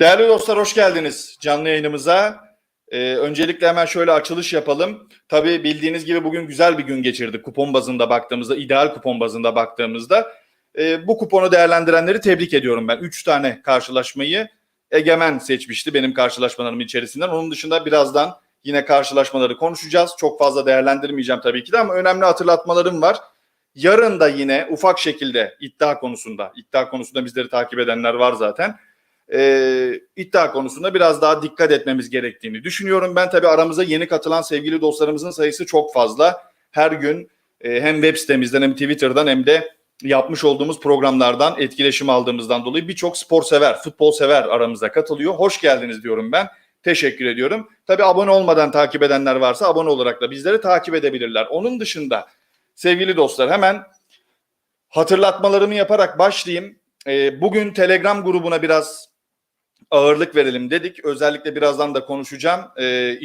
Değerli dostlar hoş geldiniz canlı yayınımıza. Ee, öncelikle hemen şöyle açılış yapalım. Tabii bildiğiniz gibi bugün güzel bir gün geçirdik kupon bazında baktığımızda, ideal kupon bazında baktığımızda. Ee, bu kuponu değerlendirenleri tebrik ediyorum ben. Üç tane karşılaşmayı Egemen seçmişti benim karşılaşmalarım içerisinden. Onun dışında birazdan yine karşılaşmaları konuşacağız. Çok fazla değerlendirmeyeceğim tabii ki de ama önemli hatırlatmalarım var. Yarın da yine ufak şekilde iddia konusunda, iddia konusunda bizleri takip edenler var zaten e, iddia konusunda biraz daha dikkat etmemiz gerektiğini düşünüyorum. Ben tabii aramıza yeni katılan sevgili dostlarımızın sayısı çok fazla. Her gün e, hem web sitemizden hem Twitter'dan hem de yapmış olduğumuz programlardan etkileşim aldığımızdan dolayı birçok spor sever, futbol sever aramıza katılıyor. Hoş geldiniz diyorum ben. Teşekkür ediyorum. Tabii abone olmadan takip edenler varsa abone olarak da bizleri takip edebilirler. Onun dışında sevgili dostlar hemen hatırlatmalarımı yaparak başlayayım. E, bugün Telegram grubuna biraz ağırlık verelim dedik. Özellikle birazdan da konuşacağım. Ee,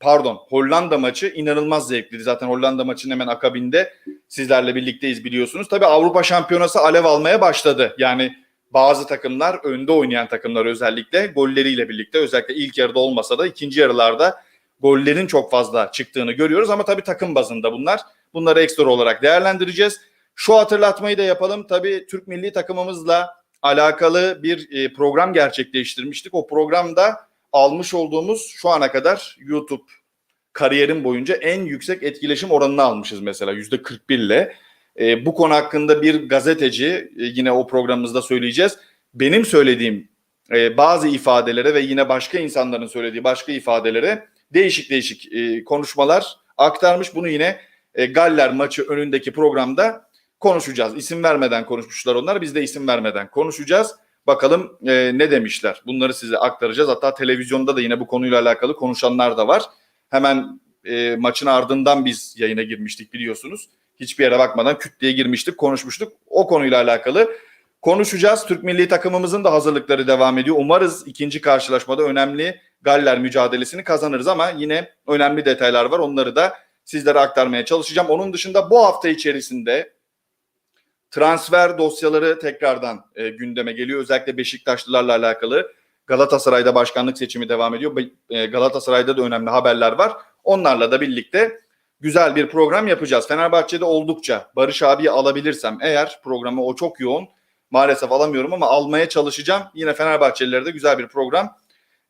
pardon Hollanda maçı inanılmaz zevkliydi. Zaten Hollanda maçının hemen akabinde sizlerle birlikteyiz biliyorsunuz. Tabii Avrupa Şampiyonası alev almaya başladı. Yani bazı takımlar önde oynayan takımlar özellikle golleriyle birlikte özellikle ilk yarıda olmasa da ikinci yarılarda gollerin çok fazla çıktığını görüyoruz ama tabii takım bazında bunlar. Bunları ekstra olarak değerlendireceğiz. Şu hatırlatmayı da yapalım. Tabii Türk milli takımımızla alakalı bir e, program gerçekleştirmiştik. O programda almış olduğumuz şu ana kadar YouTube kariyerim boyunca en yüksek etkileşim oranını almışız mesela yüzde 41 ile. E, bu konu hakkında bir gazeteci e, yine o programımızda söyleyeceğiz. Benim söylediğim bazı ifadelere ve yine başka insanların söylediği başka ifadelere değişik değişik konuşmalar aktarmış. Bunu yine e, Galler maçı önündeki programda konuşacağız. İsim vermeden konuşmuşlar onlar. Biz de isim vermeden konuşacağız. Bakalım e, ne demişler. Bunları size aktaracağız. Hatta televizyonda da yine bu konuyla alakalı konuşanlar da var. Hemen e, maçın ardından biz yayına girmiştik biliyorsunuz. Hiçbir yere bakmadan küt diye girmiştik, konuşmuştuk. O konuyla alakalı konuşacağız. Türk milli takımımızın da hazırlıkları devam ediyor. Umarız ikinci karşılaşmada önemli Galler mücadelesini kazanırız ama yine önemli detaylar var. Onları da sizlere aktarmaya çalışacağım. Onun dışında bu hafta içerisinde transfer dosyaları tekrardan e, gündeme geliyor. Özellikle Beşiktaşlılarla alakalı. Galatasaray'da başkanlık seçimi devam ediyor. E, Galatasaray'da da önemli haberler var. Onlarla da birlikte güzel bir program yapacağız. Fenerbahçe'de oldukça Barış abiyi alabilirsem eğer programı o çok yoğun. Maalesef alamıyorum ama almaya çalışacağım. Yine Fenerbahçelilere de güzel bir program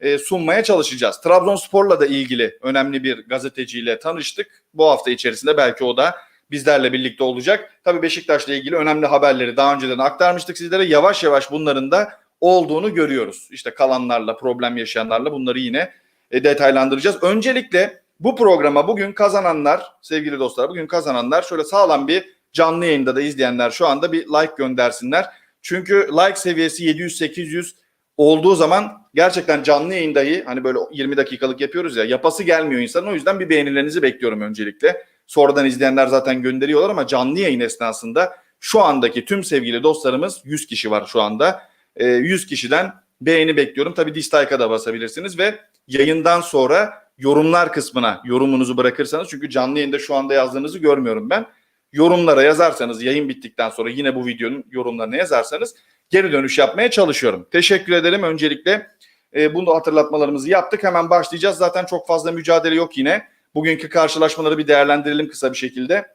e, sunmaya çalışacağız. Trabzonspor'la da ilgili önemli bir gazeteciyle tanıştık. Bu hafta içerisinde belki o da bizlerle birlikte olacak. Tabii Beşiktaş'la ilgili önemli haberleri daha önceden aktarmıştık sizlere. Yavaş yavaş bunların da olduğunu görüyoruz. İşte kalanlarla, problem yaşayanlarla bunları yine e, detaylandıracağız. Öncelikle bu programa bugün kazananlar, sevgili dostlar, bugün kazananlar şöyle sağlam bir canlı yayında da izleyenler şu anda bir like göndersinler. Çünkü like seviyesi 700-800 olduğu zaman gerçekten canlı yayın dahi hani böyle 20 dakikalık yapıyoruz ya yapası gelmiyor insanın. O yüzden bir beğenilerinizi bekliyorum öncelikle. Sonradan izleyenler zaten gönderiyorlar ama canlı yayın esnasında şu andaki tüm sevgili dostlarımız 100 kişi var şu anda. E, 100 kişiden beğeni bekliyorum. Tabii dislike'a da basabilirsiniz ve yayından sonra yorumlar kısmına yorumunuzu bırakırsanız çünkü canlı yayında şu anda yazdığınızı görmüyorum ben. Yorumlara yazarsanız yayın bittikten sonra yine bu videonun yorumlarına yazarsanız geri dönüş yapmaya çalışıyorum. Teşekkür ederim. Öncelikle e, bunu hatırlatmalarımızı yaptık. Hemen başlayacağız. Zaten çok fazla mücadele yok yine. Bugünkü karşılaşmaları bir değerlendirelim kısa bir şekilde.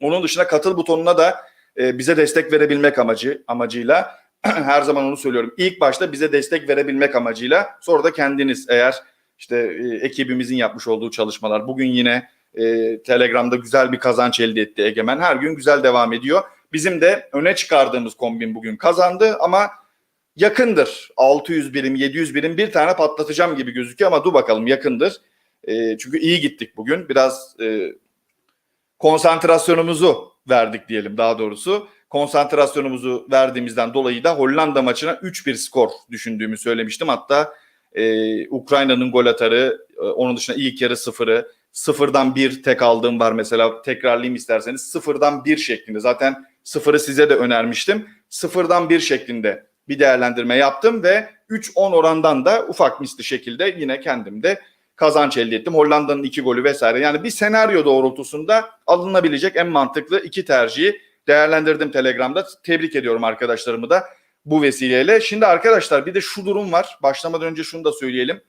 Onun dışında katıl butonuna da e, bize destek verebilmek amacı amacıyla her zaman onu söylüyorum. İlk başta bize destek verebilmek amacıyla sonra da kendiniz eğer işte e, ekibimizin yapmış olduğu çalışmalar bugün yine e, Telegram'da güzel bir kazanç elde etti Egemen. Her gün güzel devam ediyor. Bizim de öne çıkardığımız kombin bugün kazandı ama yakındır. 600 birim, 700 birim bir tane patlatacağım gibi gözüküyor ama dur bakalım yakındır. E, çünkü iyi gittik bugün. Biraz e, konsantrasyonumuzu verdik diyelim daha doğrusu. Konsantrasyonumuzu verdiğimizden dolayı da Hollanda maçına 3-1 skor düşündüğümü söylemiştim. Hatta e, Ukrayna'nın gol atarı, e, onun dışında ilk yarı sıfırı, sıfırdan bir tek aldığım var mesela tekrarlayayım isterseniz. Sıfırdan bir şeklinde zaten sıfırı size de önermiştim. Sıfırdan bir şeklinde bir değerlendirme yaptım ve 3-10 orandan da ufak misli şekilde yine kendim de kazanç elde ettim. Hollanda'nın iki golü vesaire. Yani bir senaryo doğrultusunda alınabilecek en mantıklı iki tercihi değerlendirdim Telegram'da. Tebrik ediyorum arkadaşlarımı da. bu vesileyle. Şimdi arkadaşlar bir de şu durum var. Başlamadan önce şunu da söyleyelim.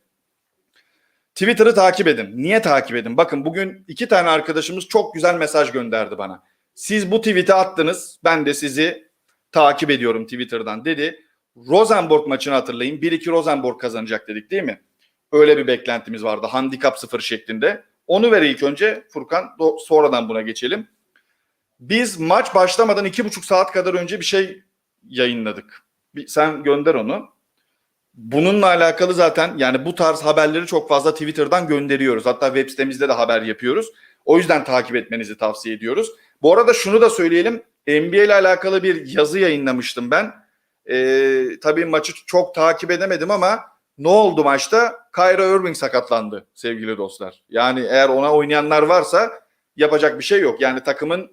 Twitter'ı takip edin. Niye takip edin? Bakın bugün iki tane arkadaşımız çok güzel mesaj gönderdi bana. Siz bu tweet'i attınız. Ben de sizi takip ediyorum Twitter'dan dedi. Rosenborg maçını hatırlayın. 1-2 Rosenborg kazanacak dedik değil mi? Öyle bir beklentimiz vardı. Handikap sıfır şeklinde. Onu ver ilk önce Furkan. Sonradan buna geçelim. Biz maç başlamadan iki buçuk saat kadar önce bir şey yayınladık. Bir, sen gönder onu. Bununla alakalı zaten yani bu tarz haberleri çok fazla Twitter'dan gönderiyoruz. Hatta web sitemizde de haber yapıyoruz. O yüzden takip etmenizi tavsiye ediyoruz. Bu arada şunu da söyleyelim. NBA ile alakalı bir yazı yayınlamıştım ben. Ee, tabii maçı çok takip edemedim ama ne oldu maçta? Kyrie Irving sakatlandı sevgili dostlar. Yani eğer ona oynayanlar varsa yapacak bir şey yok. Yani takımın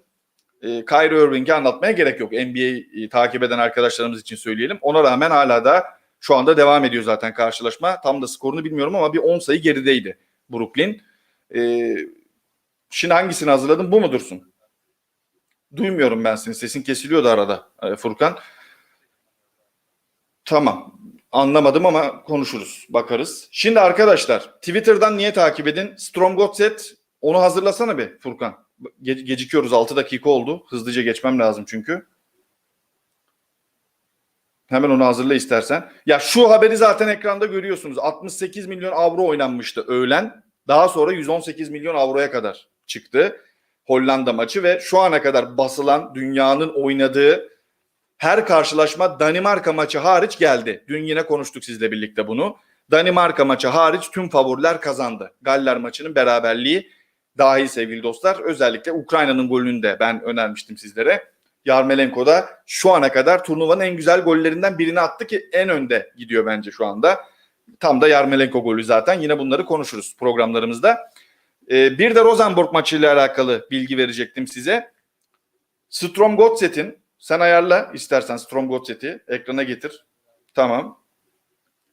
e, Kyrie Irving'i anlatmaya gerek yok. NBA'yi takip eden arkadaşlarımız için söyleyelim. Ona rağmen hala da şu anda devam ediyor zaten karşılaşma. Tam da skorunu bilmiyorum ama bir 10 sayı gerideydi Brooklyn. E, şimdi hangisini hazırladın? Bu mu Dursun? Duymuyorum ben seni. Sesin kesiliyordu arada e, Furkan. Tamam. Anlamadım ama konuşuruz. Bakarız. Şimdi arkadaşlar Twitter'dan niye takip edin? Stromgotset onu hazırlasana bir Furkan. Ge- gecikiyoruz 6 dakika oldu. Hızlıca geçmem lazım çünkü. Hemen onu hazırla istersen. Ya şu haberi zaten ekranda görüyorsunuz. 68 milyon avro oynanmıştı öğlen. Daha sonra 118 milyon avroya kadar çıktı. Hollanda maçı ve şu ana kadar basılan dünyanın oynadığı her karşılaşma Danimarka maçı hariç geldi. Dün yine konuştuk sizle birlikte bunu. Danimarka maçı hariç tüm favoriler kazandı. Galler maçının beraberliği dahil sevgili dostlar. Özellikle Ukrayna'nın golünü de ben önermiştim sizlere. Yarmelenko da şu ana kadar turnuvanın en güzel gollerinden birini attı ki en önde gidiyor bence şu anda. Tam da Yarmelenko golü zaten. Yine bunları konuşuruz programlarımızda. Ee, bir de Rosenborg maçıyla alakalı bilgi verecektim size. Strom Gotset'in sen ayarla istersen Strom Gotset'i ekrana getir. Tamam.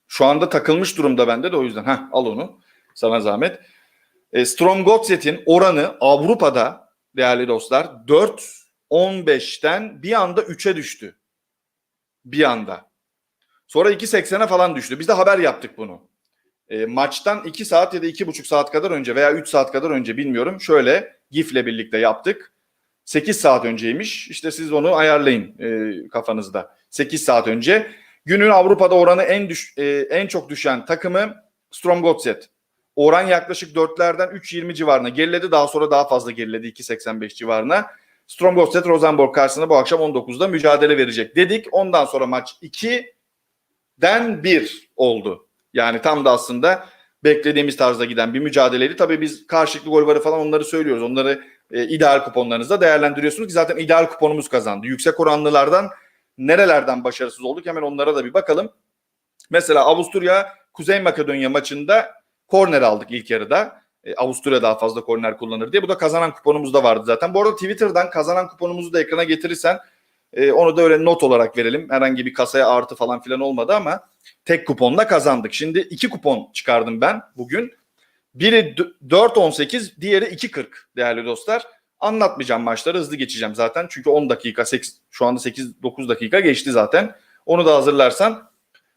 Şu anda takılmış durumda bende de o yüzden. Heh, al onu. Sana zahmet. E, Strom Gotset'in oranı Avrupa'da değerli dostlar 4.15'ten bir anda 3'e düştü. Bir anda. Sonra 2.80'e falan düştü. Biz de haber yaptık bunu. E, maçtan 2 saat ya da 2,5 saat kadar önce veya 3 saat kadar önce bilmiyorum. Şöyle GIF'le birlikte yaptık. 8 saat önceymiş. İşte siz onu ayarlayın e, kafanızda. 8 saat önce. Günün Avrupa'da oranı en düş, e, en çok düşen takımı Stromgotset. Oran yaklaşık 4'lerden 3.20 civarına geriledi. Daha sonra daha fazla geriledi 2.85 civarına. Stromgotset Rosenborg karşısında bu akşam 19'da mücadele verecek dedik. Ondan sonra maç 2'den 1 oldu. Yani tam da aslında beklediğimiz tarzda giden bir mücadeleydi. Tabii biz karşılıklı gol varı falan onları söylüyoruz. Onları e, ideal kuponlarınızda değerlendiriyorsunuz ki zaten ideal kuponumuz kazandı. Yüksek oranlılardan nerelerden başarısız olduk hemen onlara da bir bakalım. Mesela Avusturya Kuzey Makedonya maçında korner aldık ilk yarıda. E, Avusturya daha fazla korner kullanır diye. Bu da kazanan kuponumuzda vardı zaten. Bu arada Twitter'dan kazanan kuponumuzu da ekrana getirirsen e, onu da öyle not olarak verelim. Herhangi bir kasaya artı falan filan olmadı ama tek kuponla kazandık. Şimdi iki kupon çıkardım ben bugün. Biri 4.18, diğeri 2.40 değerli dostlar. Anlatmayacağım maçları hızlı geçeceğim zaten. Çünkü 10 dakika 8, şu anda 8-9 dakika geçti zaten. Onu da hazırlarsan.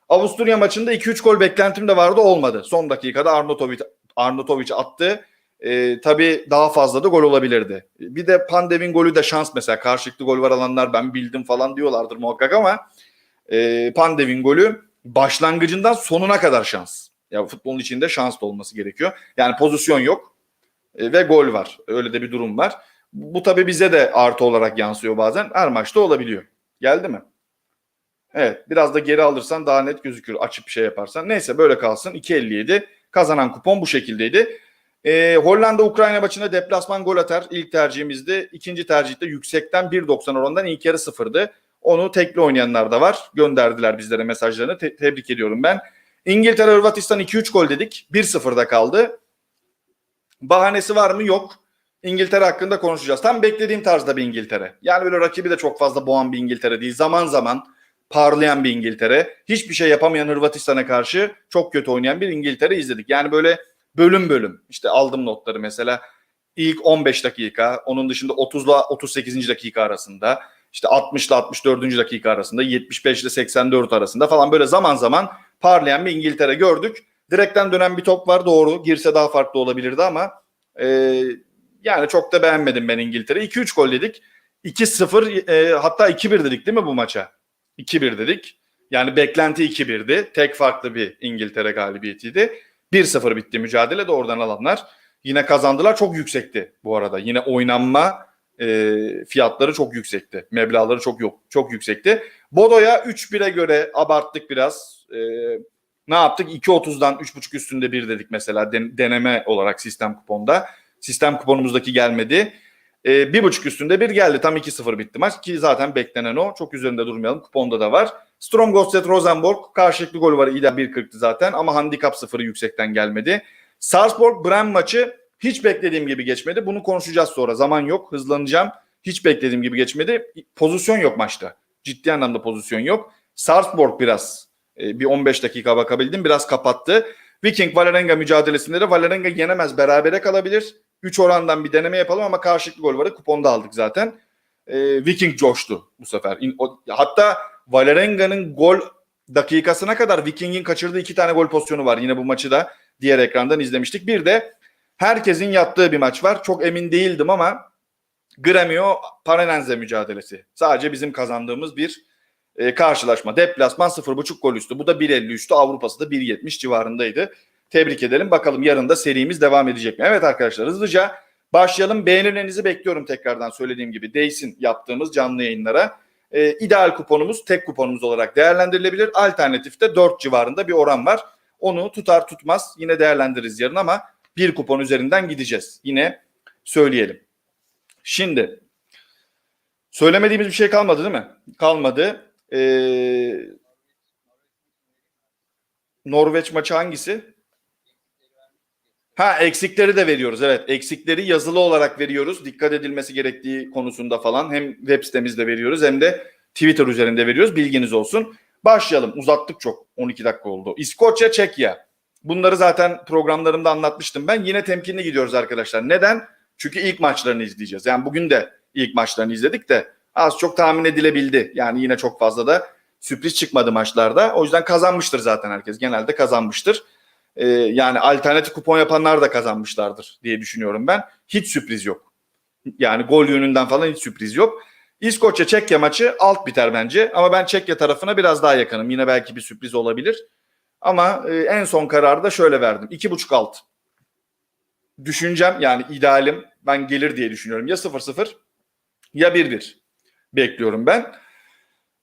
Avusturya maçında 2-3 gol beklentim de vardı olmadı. Son dakikada Arnautovic, Arnautovic attı. Ee, tabii daha fazla da gol olabilirdi. Bir de Pandev'in golü de şans mesela. Karşılıklı gol var alanlar ben bildim falan diyorlardır muhakkak ama e, Pandev'in golü başlangıcından sonuna kadar şans. Ya futbolun içinde şans da olması gerekiyor. Yani pozisyon yok e, ve gol var. Öyle de bir durum var. Bu, tabii bize de artı olarak yansıyor bazen. Her maçta olabiliyor. Geldi mi? Evet biraz da geri alırsan daha net gözükür açıp bir şey yaparsan. Neyse böyle kalsın 2.57 kazanan kupon bu şekildeydi. Ee, Hollanda Ukrayna maçında deplasman gol atar ilk tercihimizdi. İkinci tercihte yüksekten 1.90 oranından ilk yarı sıfırdı. Onu tekli oynayanlar da var. Gönderdiler bizlere mesajlarını. Te- tebrik ediyorum ben. İngiltere Hırvatistan 2-3 gol dedik. 1-0'da kaldı. Bahanesi var mı? Yok. İngiltere hakkında konuşacağız. Tam beklediğim tarzda bir İngiltere. Yani böyle rakibi de çok fazla boğan bir İngiltere değil. Zaman zaman parlayan bir İngiltere. Hiçbir şey yapamayan Hırvatistan'a karşı çok kötü oynayan bir İngiltere izledik. Yani böyle bölüm bölüm. İşte aldım notları mesela. İlk 15 dakika, onun dışında 30 ile 38. dakika arasında. işte 60 ile 64. dakika arasında, 75 ile 84 arasında falan böyle zaman zaman parlayan bir İngiltere gördük. Direkten dönen bir top var doğru. Girse daha farklı olabilirdi ama e, yani çok da beğenmedim ben İngiltere. 2-3 gol dedik. 2-0 e, hatta 2-1 dedik değil mi bu maça? 2-1 dedik. Yani beklenti 2-1'di. Tek farklı bir İngiltere galibiyetiydi. 1-0 bitti mücadele de oradan alanlar. Yine kazandılar. Çok yüksekti bu arada. Yine oynanma e, fiyatları çok yüksekti. Meblağları çok yok, çok yüksekti. Bodo'ya 3-1'e göre abarttık biraz. E, ne yaptık? 2.30'dan 3.5 üstünde 1 dedik mesela den- deneme olarak sistem kuponda. Sistem kuponumuzdaki gelmedi. E, bir buçuk üstünde bir geldi. Tam 2-0 bitti maç ki zaten beklenen o. Çok üzerinde durmayalım. Kuponda da var. Strom Gosset Rosenborg karşılıklı gol var. İda 1.40'tı zaten ama handikap sıfırı yüksekten gelmedi. Sarpsborg Bremen maçı hiç beklediğim gibi geçmedi. Bunu konuşacağız sonra. Zaman yok. Hızlanacağım. Hiç beklediğim gibi geçmedi. Pozisyon yok maçta. Ciddi anlamda pozisyon yok. Sarpsborg biraz e, bir 15 dakika bakabildim. Biraz kapattı. Viking Valerenga mücadelesinde de Valerenga yenemez. Berabere kalabilir. 3 orandan bir deneme yapalım ama karşılıklı gol varı kuponda aldık zaten. E, Viking coştu bu sefer. İn- o- hatta Valerenga'nın gol dakikasına kadar Viking'in kaçırdığı iki tane gol pozisyonu var. Yine bu maçı da diğer ekrandan izlemiştik. Bir de herkesin yattığı bir maç var. Çok emin değildim ama Gremio Paranense mücadelesi. Sadece bizim kazandığımız bir e, karşılaşma. Deplasman 0.5 gol üstü. Bu da 1.50 üstü. Avrupa'sı da 1.70 civarındaydı. Tebrik edelim. Bakalım yarın da serimiz devam edecek mi? Evet arkadaşlar hızlıca başlayalım. Beğenilerinizi bekliyorum tekrardan söylediğim gibi. Değsin yaptığımız canlı yayınlara. E, ideal kuponumuz tek kuponumuz olarak değerlendirilebilir. Alternatifte 4 civarında bir oran var. Onu tutar tutmaz yine değerlendiririz yarın ama bir kupon üzerinden gideceğiz. Yine söyleyelim. Şimdi söylemediğimiz bir şey kalmadı değil mi? Kalmadı. Ee, Norveç maçı hangisi? Ha eksikleri de veriyoruz. Evet eksikleri yazılı olarak veriyoruz. Dikkat edilmesi gerektiği konusunda falan hem web sitemizde veriyoruz hem de Twitter üzerinde veriyoruz. Bilginiz olsun. Başlayalım. Uzattık çok. 12 dakika oldu. İskoçya, Çekya. Bunları zaten programlarımda anlatmıştım ben. Yine temkinli gidiyoruz arkadaşlar. Neden? Çünkü ilk maçlarını izleyeceğiz. Yani bugün de ilk maçlarını izledik de az çok tahmin edilebildi. Yani yine çok fazla da sürpriz çıkmadı maçlarda. O yüzden kazanmıştır zaten herkes. Genelde kazanmıştır. Ee, yani alternatif kupon yapanlar da kazanmışlardır diye düşünüyorum ben. Hiç sürpriz yok. Yani gol yönünden falan hiç sürpriz yok. İskoçya Çekya maçı alt biter bence. Ama ben Çekya tarafına biraz daha yakınım. Yine belki bir sürpriz olabilir. Ama e, en son kararı da şöyle verdim. 2.5 alt. Düşüncem yani idealim ben gelir diye düşünüyorum. Ya 0-0 ya 1-1 bekliyorum ben.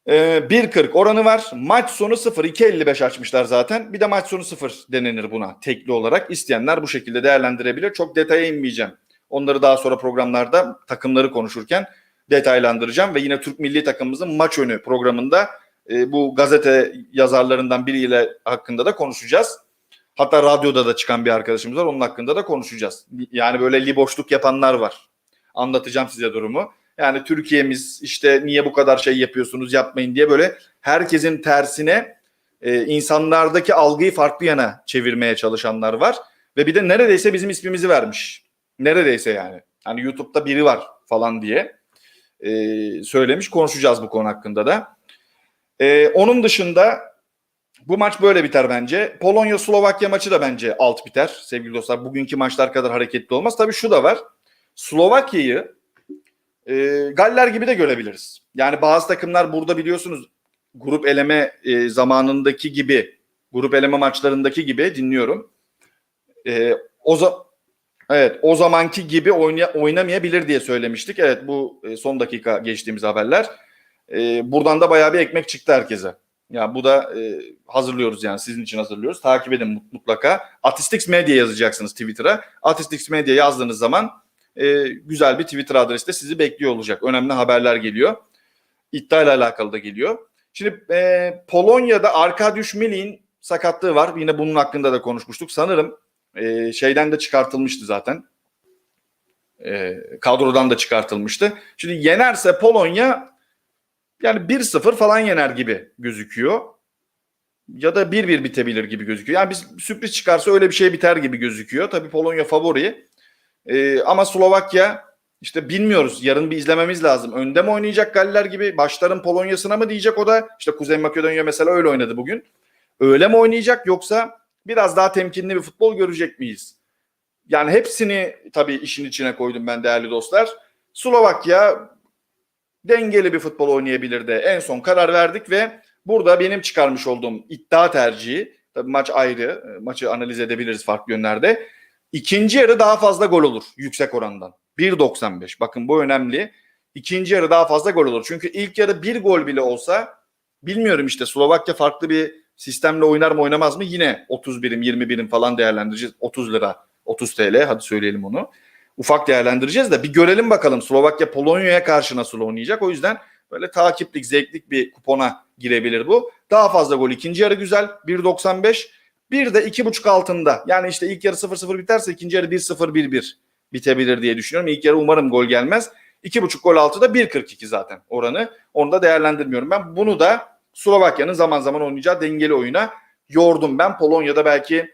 Ee, 1.40 oranı var. Maç sonu 0. 2.55 açmışlar zaten. Bir de maç sonu 0 denenir buna tekli olarak. İsteyenler bu şekilde değerlendirebilir. Çok detaya inmeyeceğim. Onları daha sonra programlarda takımları konuşurken detaylandıracağım ve yine Türk milli takımımızın maç önü programında e, bu gazete yazarlarından biriyle hakkında da konuşacağız. Hatta radyoda da çıkan bir arkadaşımız var. Onun hakkında da konuşacağız. Yani böyle liboşluk yapanlar var. Anlatacağım size durumu. Yani Türkiye'miz işte niye bu kadar şey yapıyorsunuz yapmayın diye böyle herkesin tersine e, insanlardaki algıyı farklı yana çevirmeye çalışanlar var. Ve bir de neredeyse bizim ismimizi vermiş. Neredeyse yani. Hani YouTube'da biri var falan diye e, söylemiş. Konuşacağız bu konu hakkında da. E, onun dışında bu maç böyle biter bence. Polonya-Slovakya maçı da bence alt biter sevgili dostlar. Bugünkü maçlar kadar hareketli olmaz. Tabii şu da var. Slovakya'yı e, Galler gibi de görebiliriz. Yani bazı takımlar burada biliyorsunuz grup eleme e, zamanındaki gibi, grup eleme maçlarındaki gibi dinliyorum. E, o za- Evet, o zamanki gibi oynaya- oynamayabilir diye söylemiştik. Evet, bu e, son dakika geçtiğimiz haberler. E, buradan da bayağı bir ekmek çıktı herkese. Ya bu da e, hazırlıyoruz yani sizin için hazırlıyoruz. Takip edin mut- mutlaka. Atistix Media yazacaksınız Twitter'a. Atistix Media yazdığınız zaman e, güzel bir Twitter adresi de sizi bekliyor olacak. Önemli haberler geliyor. İddia ile alakalı da geliyor. Şimdi e, Polonya'da Arkadiusz Milik'in sakatlığı var. Yine bunun hakkında da konuşmuştuk. Sanırım e, şeyden de çıkartılmıştı zaten. E, kadrodan da çıkartılmıştı. Şimdi yenerse Polonya yani 1-0 falan yener gibi gözüküyor. Ya da 1-1 bitebilir gibi gözüküyor. Yani biz sürpriz çıkarsa öyle bir şey biter gibi gözüküyor. Tabii Polonya favori. E, ama Slovakya işte bilmiyoruz. Yarın bir izlememiz lazım. Önde mi oynayacak Galler gibi? Başların Polonya'sına mı diyecek o da? İşte Kuzey Makedonya mesela öyle oynadı bugün. Öyle mi oynayacak yoksa biraz daha temkinli bir futbol görecek miyiz? Yani hepsini tabii işin içine koydum ben değerli dostlar. Slovakya dengeli bir futbol oynayabilirdi. En son karar verdik ve burada benim çıkarmış olduğum iddia tercihi, tabii maç ayrı, maçı analiz edebiliriz farklı yönlerde. İkinci yarı daha fazla gol olur yüksek orandan. 1.95. Bakın bu önemli. İkinci yarı daha fazla gol olur. Çünkü ilk yarı bir gol bile olsa bilmiyorum işte Slovakya farklı bir sistemle oynar mı oynamaz mı yine 30 birim 20 birim falan değerlendireceğiz. 30 lira 30 TL hadi söyleyelim onu. Ufak değerlendireceğiz de bir görelim bakalım Slovakya Polonya'ya karşı nasıl oynayacak. O yüzden böyle takiplik zevklik bir kupona girebilir bu. Daha fazla gol ikinci yarı güzel 1.95 bir de 2.5 altında yani işte ilk yarı 0-0 biterse ikinci yarı 1-0-1-1 bitebilir diye düşünüyorum. İlk yarı umarım gol gelmez. 2.5 gol altı da 1.42 zaten oranı. Onu da değerlendirmiyorum ben. Bunu da Slovakya'nın zaman zaman oynayacağı dengeli oyuna yordum ben. Polonya'da belki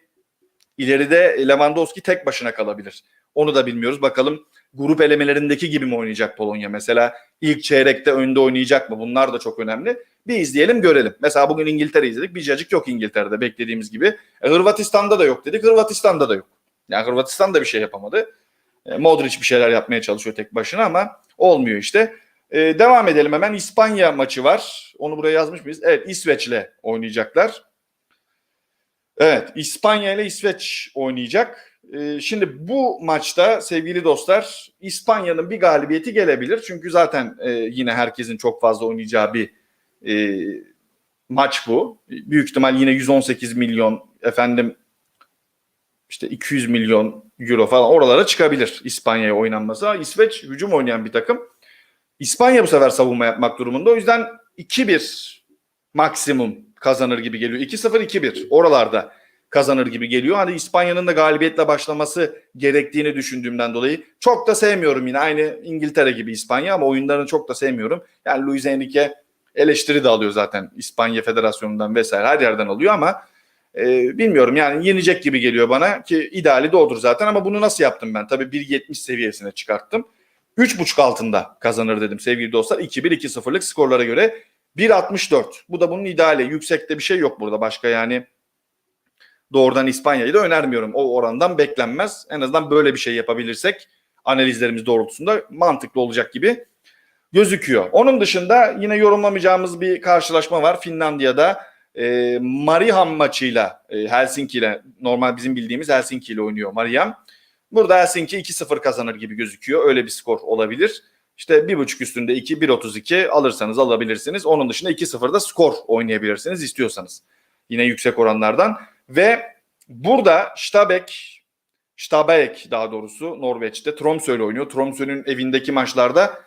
ileride Lewandowski tek başına kalabilir. Onu da bilmiyoruz. Bakalım grup elemelerindeki gibi mi oynayacak Polonya? Mesela ilk çeyrekte önde oynayacak mı? Bunlar da çok önemli. Bir izleyelim görelim. Mesela bugün İngiltere izledik. Bir cacık yok İngiltere'de beklediğimiz gibi. E, Hırvatistan'da da yok dedik. Hırvatistan'da da yok. Yani Hırvatistan da bir şey yapamadı. E, Modric bir şeyler yapmaya çalışıyor tek başına ama olmuyor işte. E, devam edelim hemen. İspanya maçı var. Onu buraya yazmış mıyız? Evet İsveç'le oynayacaklar. Evet İspanya ile İsveç oynayacak. E, şimdi bu maçta sevgili dostlar İspanya'nın bir galibiyeti gelebilir. Çünkü zaten e, yine herkesin çok fazla oynayacağı bir e, maç bu. Büyük ihtimal yine 118 milyon efendim işte 200 milyon euro falan oralara çıkabilir İspanya'ya oynanması. İsveç hücum oynayan bir takım. İspanya bu sefer savunma yapmak durumunda. O yüzden 2-1 maksimum kazanır gibi geliyor. 2-0 2-1 oralarda kazanır gibi geliyor. Hani İspanya'nın da galibiyetle başlaması gerektiğini düşündüğümden dolayı çok da sevmiyorum yine aynı İngiltere gibi İspanya ama oyunlarını çok da sevmiyorum. Yani Luis Enrique eleştiri de alıyor zaten İspanya Federasyonu'ndan vesaire her yerden alıyor ama e, bilmiyorum yani yenecek gibi geliyor bana ki ideali de odur zaten ama bunu nasıl yaptım ben? Tabii 1.70 seviyesine çıkarttım. 3.5 altında kazanır dedim sevgili dostlar. 2-1 2-0'lık skorlara göre 1.64. Bu da bunun ideali. Yüksekte bir şey yok burada başka yani doğrudan İspanya'yı da önermiyorum. O orandan beklenmez. En azından böyle bir şey yapabilirsek analizlerimiz doğrultusunda mantıklı olacak gibi gözüküyor. Onun dışında yine yorumlamayacağımız bir karşılaşma var. Finlandiya'da e, Mariham maçıyla e, Helsinki ile normal bizim bildiğimiz Helsinki ile oynuyor Mariham. Burada Helsinki 2-0 kazanır gibi gözüküyor. Öyle bir skor olabilir. İşte 1.5 üstünde 2, 1.32 alırsanız alabilirsiniz. Onun dışında 2-0'da skor oynayabilirsiniz istiyorsanız. Yine yüksek oranlardan. Ve burada Stabek, Stabek daha doğrusu Norveç'te Tromsø ile oynuyor. Tromsø'nün evindeki maçlarda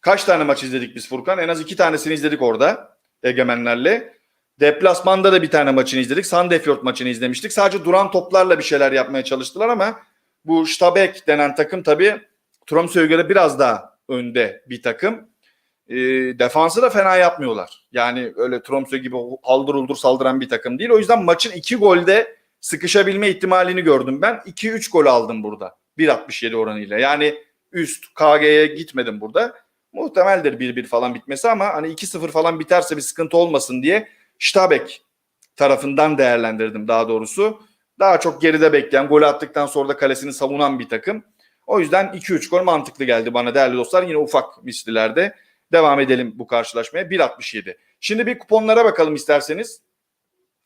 kaç tane maç izledik biz Furkan? En az iki tanesini izledik orada Egemenlerle. Deplasmanda da bir tane maçını izledik. Sandefjord maçını izlemiştik. Sadece duran toplarla bir şeyler yapmaya çalıştılar ama bu Stabek denen takım tabii Tromsø'ye göre biraz daha önde bir takım. E, defansı da fena yapmıyorlar. Yani öyle Tromsø gibi haldır uldur saldıran bir takım değil. O yüzden maçın iki golde sıkışabilme ihtimalini gördüm ben. 2-3 gol aldım burada. 1.67 oranıyla. Yani üst KG'ye gitmedim burada. Muhtemeldir 1-1 falan bitmesi ama hani 2-0 falan biterse bir sıkıntı olmasın diye Stabek tarafından değerlendirdim daha doğrusu. Daha çok geride bekleyen, gol attıktan sonra da kalesini savunan bir takım. O yüzden 2-3 gol mantıklı geldi bana değerli dostlar. Yine ufak mislilerde devam edelim bu karşılaşmaya. 1.67. Şimdi bir kuponlara bakalım isterseniz.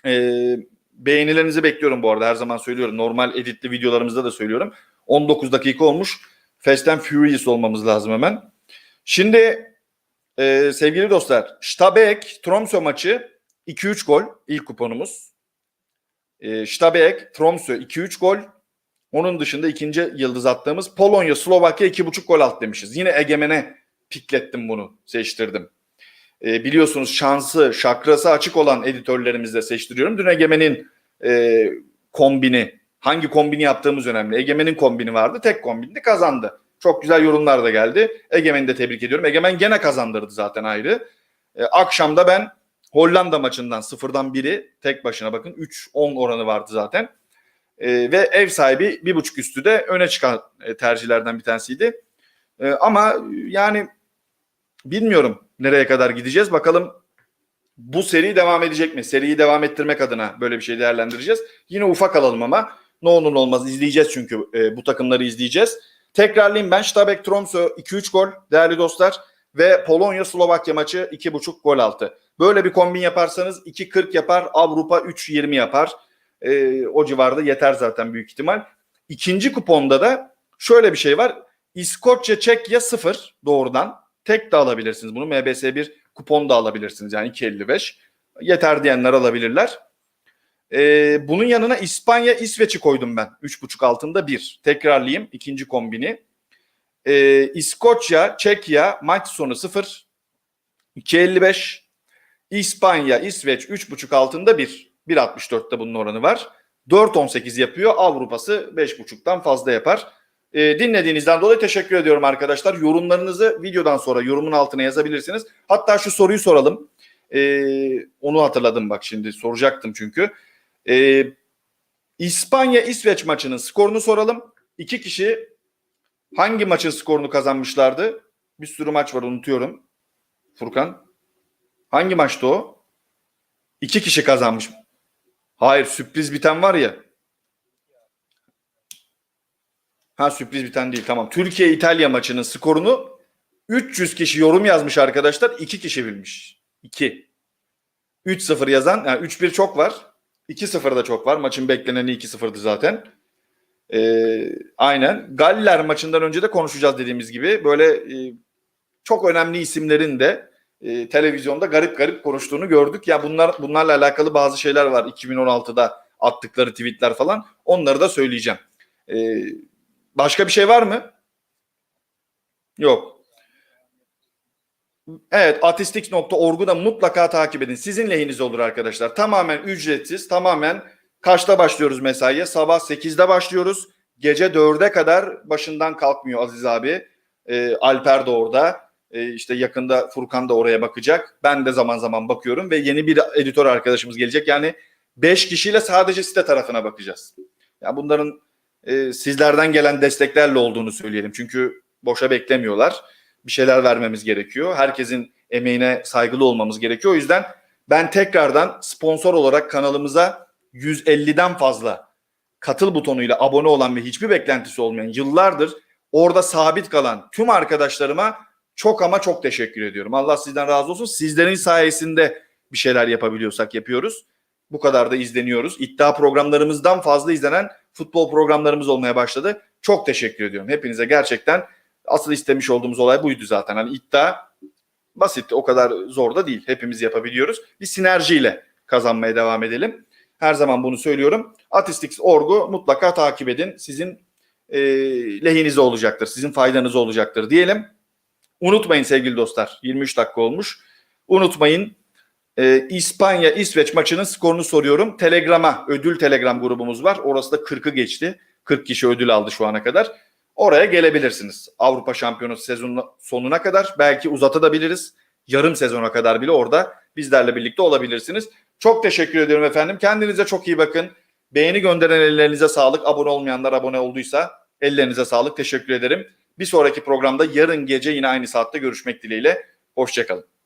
Ee, beğenilerinizi bekliyorum bu arada her zaman söylüyorum. Normal editli videolarımızda da söylüyorum. 19 dakika olmuş. Fast and Furious olmamız lazım hemen. Şimdi e, sevgili dostlar Stabek Tromsø maçı 2-3 gol ilk kuponumuz. E, Stabek Tromsø 2-3 gol. Onun dışında ikinci yıldız attığımız Polonya Slovakya 2.5 gol alt demişiz. Yine Egemen'e piklettim bunu seçtirdim. E, biliyorsunuz şansı şakrası açık olan editörlerimizle seçtiriyorum. Dün Egemen'in e, kombini hangi kombini yaptığımız önemli. Egemen'in kombini vardı tek kombindi kazandı. Çok güzel yorumlar da geldi. Egemen'i de tebrik ediyorum. Egemen gene kazandırdı zaten ayrı. E, akşamda ben Hollanda maçından sıfırdan biri tek başına bakın 3-10 oranı vardı zaten. E, ve ev sahibi bir buçuk üstü de öne çıkan e, tercihlerden bir tanesiydi. E, ama yani bilmiyorum nereye kadar gideceğiz. Bakalım bu seri devam edecek mi? Seriyi devam ettirmek adına böyle bir şey değerlendireceğiz. Yine ufak alalım ama ne olur ne olmaz izleyeceğiz çünkü e, bu takımları izleyeceğiz. Tekrarlayayım ben Stabek Tromsø 2-3 gol değerli dostlar ve Polonya Slovakya maçı 2.5 gol altı. Böyle bir kombin yaparsanız 2.40 yapar Avrupa 3.20 yapar. E, o civarda yeter zaten büyük ihtimal. İkinci kuponda da şöyle bir şey var. İskoçya Çekya 0 doğrudan. Tek de alabilirsiniz bunu. MBS 1 kupon da alabilirsiniz yani 2.55. Yeter diyenler alabilirler. Ee, bunun yanına İspanya İsveç'i koydum ben. 3.5 altında 1. Tekrarlayayım ikinci kombini. Ee, İskoçya Çekya maç sonu 0. 2.55. İspanya İsveç 3.5 altında 1. 1.64'te bunun oranı var. 4.18 yapıyor. Avrupa'sı 5.5'tan fazla yapar. E, dinlediğinizden dolayı teşekkür ediyorum arkadaşlar. Yorumlarınızı videodan sonra yorumun altına yazabilirsiniz. Hatta şu soruyu soralım. E, onu hatırladım bak şimdi soracaktım çünkü. E, İspanya İsveç maçının skorunu soralım. İki kişi hangi maçın skorunu kazanmışlardı? Bir sürü maç var unutuyorum. Furkan. Hangi maçtı o? İki kişi kazanmış. Hayır sürpriz biten var ya. Ha sürpriz biten değil tamam. Türkiye İtalya maçının skorunu 300 kişi yorum yazmış arkadaşlar. 2 kişi bilmiş. 2. 3-0 yazan yani 3-1 çok var. 2-0 da çok var. Maçın bekleneni 2-0'dı zaten. Ee, aynen. Galler maçından önce de konuşacağız dediğimiz gibi. Böyle e, çok önemli isimlerin de e, televizyonda garip garip konuştuğunu gördük. Ya bunlar bunlarla alakalı bazı şeyler var. 2016'da attıkları tweetler falan. Onları da söyleyeceğim. Ee, Başka bir şey var mı? Yok. Evet atistix.org'u da mutlaka takip edin. Sizin lehinize olur arkadaşlar. Tamamen ücretsiz, tamamen kaçta başlıyoruz mesaiye? Sabah 8'de başlıyoruz. Gece 4'e kadar başından kalkmıyor Aziz abi. Ee, Alper de orada. Ee, işte yakında Furkan da oraya bakacak. Ben de zaman zaman bakıyorum ve yeni bir editör arkadaşımız gelecek. Yani 5 kişiyle sadece site tarafına bakacağız. Ya yani bunların e, sizlerden gelen desteklerle olduğunu söyleyelim. Çünkü boşa beklemiyorlar. Bir şeyler vermemiz gerekiyor. Herkesin emeğine saygılı olmamız gerekiyor. O yüzden ben tekrardan sponsor olarak kanalımıza 150'den fazla katıl butonuyla abone olan ve hiçbir beklentisi olmayan yıllardır orada sabit kalan tüm arkadaşlarıma çok ama çok teşekkür ediyorum. Allah sizden razı olsun. Sizlerin sayesinde bir şeyler yapabiliyorsak yapıyoruz. Bu kadar da izleniyoruz. İddia programlarımızdan fazla izlenen futbol programlarımız olmaya başladı. Çok teşekkür ediyorum hepinize gerçekten. Asıl istemiş olduğumuz olay buydu zaten. Hani iddia basit o kadar zor da değil. Hepimiz yapabiliyoruz. Bir sinerjiyle kazanmaya devam edelim. Her zaman bunu söylüyorum. Atistix.org'u mutlaka takip edin. Sizin e, lehinize olacaktır. Sizin faydanıza olacaktır diyelim. Unutmayın sevgili dostlar. 23 dakika olmuş. Unutmayın ee, İspanya İsveç maçının skorunu soruyorum. Telegram'a ödül telegram grubumuz var. Orası da 40'ı geçti. 40 kişi ödül aldı şu ana kadar. Oraya gelebilirsiniz. Avrupa Şampiyonası sezonun sonuna kadar belki uzatabiliriz. Yarım sezona kadar bile orada bizlerle birlikte olabilirsiniz. Çok teşekkür ediyorum efendim. Kendinize çok iyi bakın. Beğeni gönderen ellerinize sağlık. Abone olmayanlar abone olduysa ellerinize sağlık. Teşekkür ederim. Bir sonraki programda yarın gece yine aynı saatte görüşmek dileğiyle. Hoşçakalın.